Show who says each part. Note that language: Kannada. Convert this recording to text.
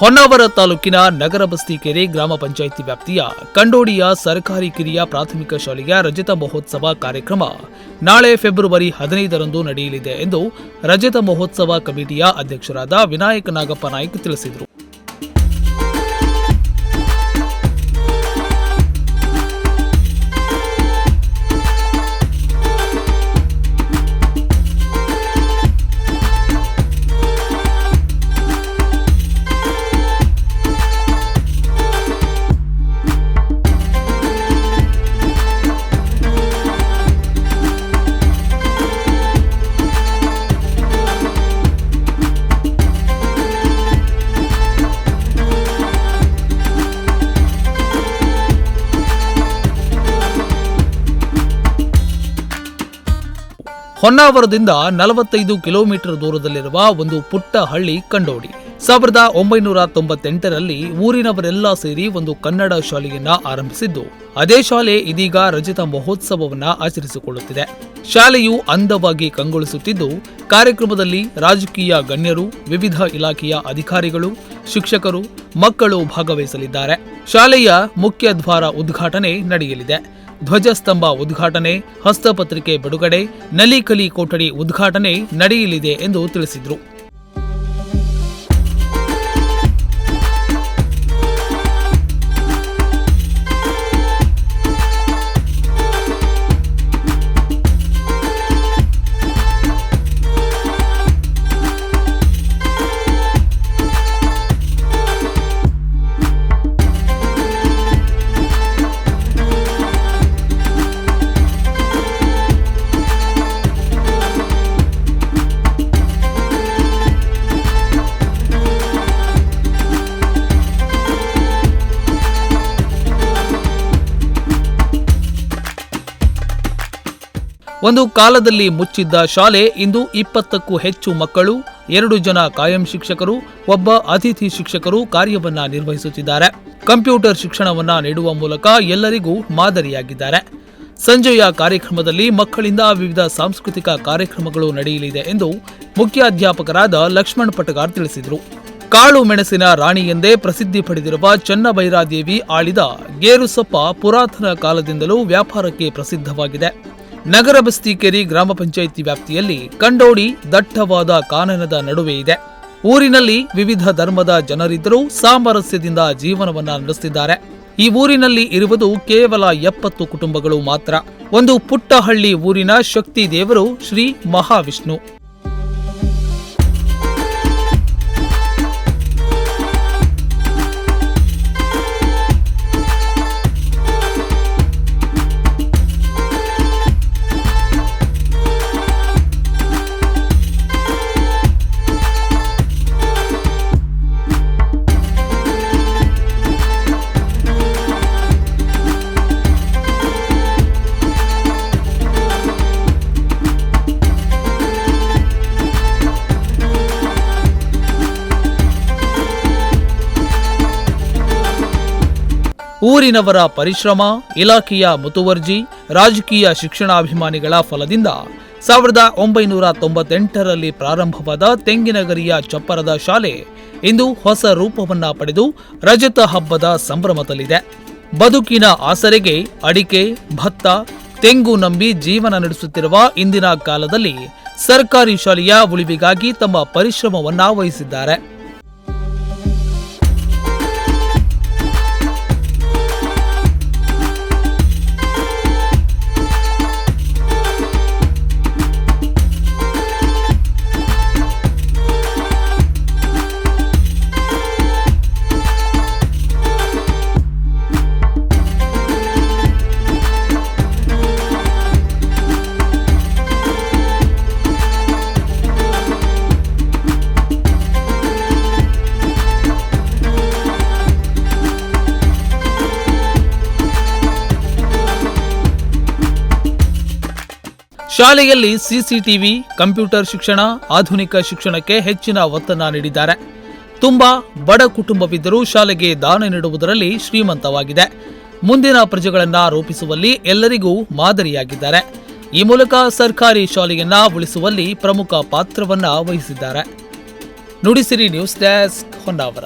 Speaker 1: ಹೊನ್ನಾವರ ತಾಲೂಕಿನ ನಗರ ಬಸ್ತಿಕೆರೆ ಗ್ರಾಮ ಪಂಚಾಯಿತಿ ವ್ಯಾಪ್ತಿಯ ಕಂಡೋಡಿಯ ಸರ್ಕಾರಿ ಕಿರಿಯ ಪ್ರಾಥಮಿಕ ಶಾಲೆಯ ರಜತ ಮಹೋತ್ಸವ ಕಾರ್ಯಕ್ರಮ ನಾಳೆ ಫೆಬ್ರವರಿ ಹದಿನೈದರಂದು ನಡೆಯಲಿದೆ ಎಂದು ರಜತ ಮಹೋತ್ಸವ ಕಮಿಟಿಯ ಅಧ್ಯಕ್ಷರಾದ ವಿನಾಯಕ ನಾಗಪ್ಪ ನಾಯ್ಕ ತಿಳಿಸಿದರು. ಹೊನ್ನಾವರದಿಂದ ನಲವತ್ತೈದು ಕಿಲೋಮೀಟರ್ ದೂರದಲ್ಲಿರುವ ಒಂದು ಪುಟ್ಟ ಹಳ್ಳಿ ಕಂಡೋಡಿ. ಸಾವಿರದ ಒಂಬೈನೂರ ತೊಂಬತ್ತೆಂಟರಲ್ಲಿ ಊರಿನವರೆಲ್ಲ ಸೇರಿ ಒಂದು ಕನ್ನಡ ಶಾಲೆಯನ್ನ ಆರಂಭಿಸಿದ್ದು. ಅದೇ ಶಾಲೆ ಇದೀಗ ರಜತ ಮಹೋತ್ಸವವನ್ನ ಆಚರಿಸಿಕೊಳ್ಳುತ್ತಿದೆ. ಶಾಲೆಯು ಅಂದವಾಗಿ ಕಂಗೊಳಿಸುತ್ತಿದ್ದು, ಕಾರ್ಯಕ್ರಮದಲ್ಲಿ ರಾಜಕೀಯ ಗಣ್ಯರು, ವಿವಿಧ ಇಲಾಖೆಯ ಅಧಿಕಾರಿಗಳು, ಶಿಕ್ಷಕರು, ಮಕ್ಕಳು ಭಾಗವಹಿಸಲಿದ್ದಾರೆ. ಶಾಲೆಯ ಮುಖ್ಯ ದ್ವಾರ ಉದ್ಘಾಟನೆ ನಡೆಯಲಿದೆ. ಧ್ವಜಸ್ತಂಭ ಉದ್ಘಾಟನೆ ಹಸ್ತಪತ್ರಿಕೆ ಬಿಡುಗಡೆ ನಲಿಕಲಿ ಕೊಠಡಿ ಉದ್ಘಾಟನೆ ನಡೆಯಲಿದೆ ಎಂದು ತಿಳಿಸಿದರು. ಒಂದು ಕಾಲದಲ್ಲಿ ಮುಚ್ಚಿದ್ದ ಶಾಲೆ ಇಂದು ಇಪ್ಪತ್ತಕ್ಕೂ ಹೆಚ್ಚು ಮಕ್ಕಳು, ಎರಡು ಜನ ಕಾಯಂ ಶಿಕ್ಷಕರು, ಒಬ್ಬ ಅತಿಥಿ ಶಿಕ್ಷಕರು ಕಾರ್ಯವನ್ನ ನಿರ್ವಹಿಸುತ್ತಿದ್ದಾರೆ. ಕಂಪ್ಯೂಟರ್ ಶಿಕ್ಷಣವನ್ನ ನೀಡುವ ಮೂಲಕ ಎಲ್ಲರಿಗೂ ಮಾದರಿಯಾಗಿದ್ದಾರೆ. ಸಂಜೆಯ ಕಾರ್ಯಕ್ರಮದಲ್ಲಿ ಮಕ್ಕಳಿಂದ ವಿವಿಧ ಸಾಂಸ್ಕೃತಿಕ ಕಾರ್ಯಕ್ರಮಗಳು ನಡೆಯಲಿದೆ ಎಂದು ಮುಖ್ಯಾಧ್ಯಾಪಕರಾದ ಲಕ್ಷ್ಮಣ್ ಪಟಗಾರ್ ತಿಳಿಸಿದರು. ಕಾಳು ಮೆಣಸಿನ ರಾಣಿ ಎಂದೇ ಪ್ರಸಿದ್ಧಿ ಪಡೆದಿರುವ ಚನ್ನಬೈರಾದೇವಿ ಆಳಿದ ಗೇರುಸೊಪ್ಪ ಪುರಾತನ ಕಾಲದಿಂದಲೂ ವ್ಯಾಪಾರಕ್ಕೆ ಪ್ರಸಿದ್ಧವಾಗಿದೆ. ನಗರ ಬಸ್ತಿಕೇರಿ ಗ್ರಾಮ ಪಂಚಾಯಿತಿ ವ್ಯಾಪ್ತಿಯಲ್ಲಿ ಕಂಡೋಡಿ ದಟ್ಟವಾದ ಕಾನನದ ನಡುವೆ ಇದೆ. ಊರಿನಲ್ಲಿ ವಿವಿಧ ಧರ್ಮದ ಜನರಿದ್ದರೂ ಸಾಮರಸ್ಯದಿಂದ ಜೀವನವನ್ನ ನಡೆಸುತ್ತಿದ್ದಾರೆ ಈ ಊರಿನಲ್ಲಿ ಇರುವುದು ಕೇವಲ ಎಪ್ಪತ್ತು ಕುಟುಂಬಗಳು ಮಾತ್ರ. ಒಂದು ಪುಟ್ಟಹಳ್ಳಿ ಊರಿನ ಶಕ್ತಿ ದೇವರು ಶ್ರೀ ಮಹಾವಿಷ್ಣು. ಊರಿನವರ ಪರಿಶ್ರಮ, ಇಲಾಖೆಯ ಮುತುವರ್ಜಿ, ರಾಜಕೀಯ ಶಿಕ್ಷಣಾಭಿಮಾನಿಗಳ ಫಲದಿಂದ ಸಾವಿರದ ಒಂಬೈನೂರ ತೊಂಬತ್ತೆಂಟರಲ್ಲಿ ಪ್ರಾರಂಭವಾದ ತೆಂಗಿನಗರಿಯ ಚಪ್ಪರದ ಶಾಲೆ ಇಂದು ಹೊಸ ರೂಪವನ್ನ ಪಡೆದು ರಜತ ಹಬ್ಬದ ಸಂಭ್ರಮದಲ್ಲಿದೆ. ಬದುಕಿನ ಆಸರೆಗೆ ಅಡಿಕೆ, ಭತ್ತ, ತೆಂಗು ನಂಬಿ ಜೀವನ ನಡೆಸುತ್ತಿರುವ ಇಂದಿನ ಕಾಲದಲ್ಲಿ ಸರ್ಕಾರಿ ಶಾಲೆಯ ಉಳಿವಿಗಾಗಿ ತಮ್ಮ ಪರಿಶ್ರಮವನ್ನ ವಹಿಸಿದ್ದಾರೆ. ಶಾಲೆಯಲ್ಲಿ ಸಿಸಿಟಿವಿ, ಕಂಪ್ಯೂಟರ್ ಶಿಕ್ಷಣ, ಆಧುನಿಕ ಶಿಕ್ಷಣಕ್ಕೆ ಹೆಚ್ಚಿನ ಒತ್ತನ್ನ ನೀಡಿದ್ದಾರೆ. ತುಂಬಾ ಬಡ ಕುಟುಂಬವಿದ್ದರೂ ಶಾಲೆಗೆ ದಾನ ನೀಡುವುದರಲ್ಲಿ ಶ್ರೀಮಂತವಾಗಿದೆ. ಮುಂದಿನ ಪ್ರಜೆಗಳನ್ನ ರೂಪಿಸುವಲ್ಲಿ ಎಲ್ಲರಿಗೂ ಮಾದರಿಯಾಗಿದ್ದಾರೆ. ಈ ಮೂಲಕ ಸರ್ಕಾರಿ ಶಾಲೆಯನ್ನ ಉಳಿಸುವಲ್ಲಿ ಪ್ರಮುಖ ಪಾತ್ರವನ್ನ ವಹಿಸಿದ್ದಾರೆ. Nudisiri news desk Honnavar.